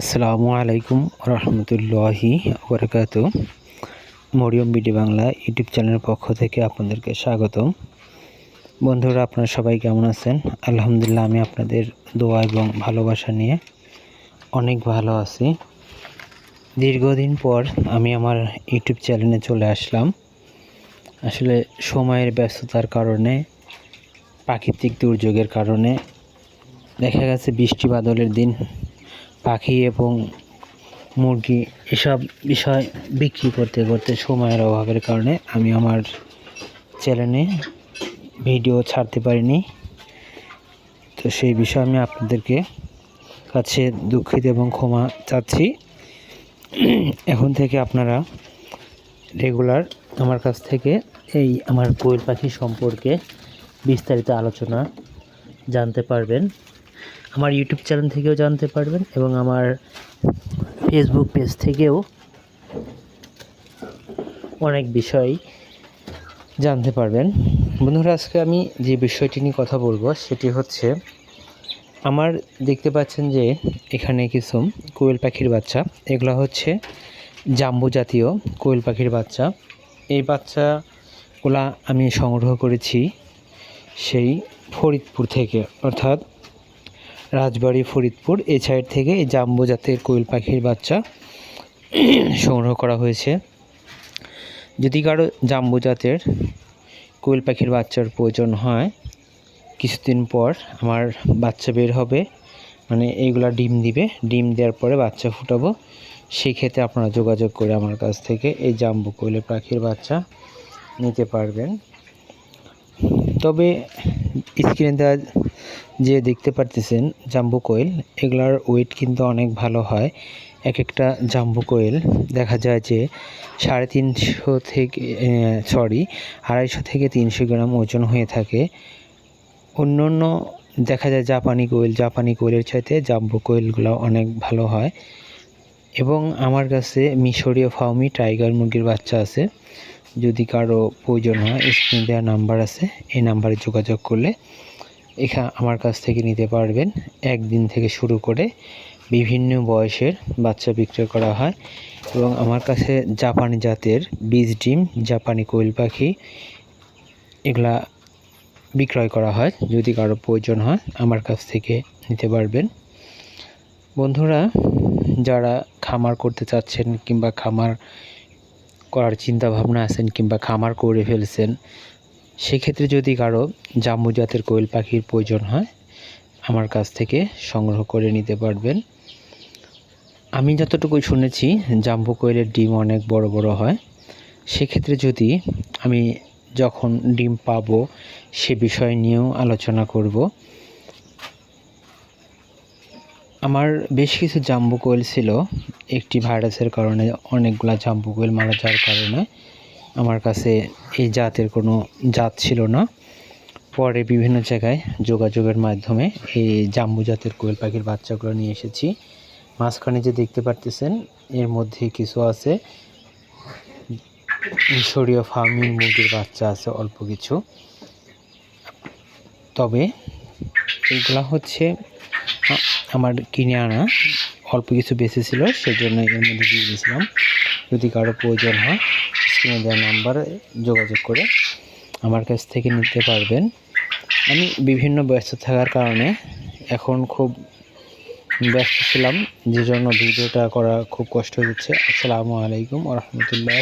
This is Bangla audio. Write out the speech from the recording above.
আসসালামু আলাইকুম রহমতুল্লাহি বরকাত মরিয়ম বিডি বাংলা ইউটিউব চ্যানেলের পক্ষ থেকে আপনাদেরকে স্বাগতম। বন্ধুরা, আপনারা সবাই কেমন আছেন? আলহামদুলিল্লাহ, আমি আপনাদের দোয়া এবং ভালোবাসা নিয়ে অনেক ভালো আছি। দীর্ঘদিন পর আমি আমার ইউটিউব চ্যানেলে চলে আসলাম। আসলে সময়ের ব্যস্ততার কারণে, প্রাকৃতিক দুর্যোগের কারণে দেখা গেছে বৃষ্টি বাদলের দিন পাখি এবং মুরগি এসব বিষয় বিক্রি করতে করতে সময়ের অভাবের কারণে আমি আমার চ্যানেলে ভিডিও ছাড়তে পারিনি। তো সেই বিষয়ে আমি আপনাদেরকে কাছে দুঃখিত এবং ক্ষমা চাচ্ছি। এখন থেকে আপনারা রেগুলার আমার কাছ থেকে এই আমার কোয়েল পাখি সম্পর্কে বিস্তারিত আলোচনা জানতে পারবেন। আমার ইউটিউব চ্যানেল থেকেও জানতে পারবেন এবং আমার ফেসবুক পেজ থেকেও অনেক বিষয় জানতে পারবেন। বন্ধুরা, আজকে আমি যে বিষয়টি নিয়ে কথা বলব সেটি হচ্ছে, আমার দেখতে পাচ্ছেন যে এখানে কিছু কোয়েল পাখির বাচ্চা। এগুলো হচ্ছে জাম্বু জাতীয় কোয়েল পাখির বাচ্চা। এই বাচ্চাগুলা আমি সংগ্রহ করেছি সেই ফরিদপুর থেকে। অর্থাৎ রাজবাড়ি, ফরিদপুর এই সাইড থেকে এই জাম্বো জাতের কোয়েল পাখির বাচ্চা সংগ্রহ করা হয়েছে। যদি কারও জাম্বো জাতের কোয়েল পাখির বাচ্চার প্রয়োজন হয়, কিছুদিন পর আমার বাচ্চা বের হবে মানে এইগুলা ডিম দিবে। ডিম দেওয়ার পরে বাচ্চা ফুটাবো। সেই ক্ষেত্রে আপনারা যোগাযোগ করে আমার কাছ থেকে এই জাম্বু কোয়েল পাখির বাচ্চা নিতে পারবেন। তবে স্ক্রিনে দেওয়া যে দেখতে পারতেছেন, জাম্বু কোয়েল, এগুলার ওয়েট কিন্তু অনেক ভালো হয়। এক একটা জাম্বু কোয়েল, দেখা যায় যে সাড়ে তিনশো থেকে সরি আড়াইশো থেকে তিনশো গ্রাম ওজন হয়ে থাকে। অন্য অন্য দেখা যায় জাপানি কোয়েল, জাপানি কোয়েলের চাইতে জাম্বু কোয়েলগুলো অনেক ভালো হয়। এবং আমার কাছে মিশরীয় ফাউমি টাইগার মুরগির বাচ্চা আছে। যদি কারও প্রয়োজন হয়, স্ক্রিনে দেওয়া নাম্বার আছে, এই নাম্বারে যোগাযোগ করলে এখা আমার কাছ থেকে নিতে পারবেন। একদিন থেকে শুরু করে বিভিন্ন বয়সের বাচ্চা বিক্রয় করা হয় এবং আমার কাছে জাপানি জাতের বীজ, ডিম, জাপানি কোয়েল পাখি এগুলা বিক্রয় করা হয়। যদি কারও প্রয়োজন হয়, আমার কাছ থেকে নিতে পারবেন। বন্ধুরা, যারা খামার করতে চাচ্ছেন কিংবা খামার করার চিন্তা ভাবনা আছেন কিংবা খামার করে ফেলছেন সেক্ষেত্রে যদি কারও জাম্বু জাতের কোয়েল পাখির প্রয়োজন হয়, আমার কাছ থেকে সংগ্রহ করে নিতে পারবেন। আমি যতটুকু শুনেছি, জাম্বু কোয়েলের ডিম অনেক বড় বড় হয়। সেক্ষেত্রে যদি আমি যখন ডিম পাবো, সে বিষয় নিয়েও আলোচনা করব। আমার বেশ কিছু জাম্বু কোয়েল ছিল, একটি ভাইরাসের কারণে অনেকগুলা জাম্বু কোয়েল মারা যাওয়ার কারণে। আমার কাছে এই জাতের কোনো জাত ছিল না। পরে বিভিন্ন জায়গায় যোগাযোগের মাধ্যমে এই জাম্বু জাতের কোয়েল পাখির বাচ্চাগুলো নিয়ে এসেছি। মাঝখানে যে দেখতে পারতেছেন, এর মধ্যে কিছু আছে। মিশরীয় ফার্মিং মুরগির বাচ্চা আছে, অল্প কিছু। তবে এইগুলা হচ্ছে আমার কিনে আনা। অল্প কিছু বেঁচে ছিল সেই জন্য এর মধ্যে দিয়ে দিয়েছিলাম। যদি কারও প্রয়োজন হয় স্ক্রিনে দেওয়া নাম্বারে যোগাযোগ করে আমার কাছ থেকে নিতে পারবেন। আমি বিভিন্ন ব্যস্ত থাকার কারণে এখন খুব ব্যস্ত ছিলাম যে জন্য ভিডিওটা করা খুব কষ্ট হচ্ছে। আসসালামু আলাইকুম রহমতুল্লাহ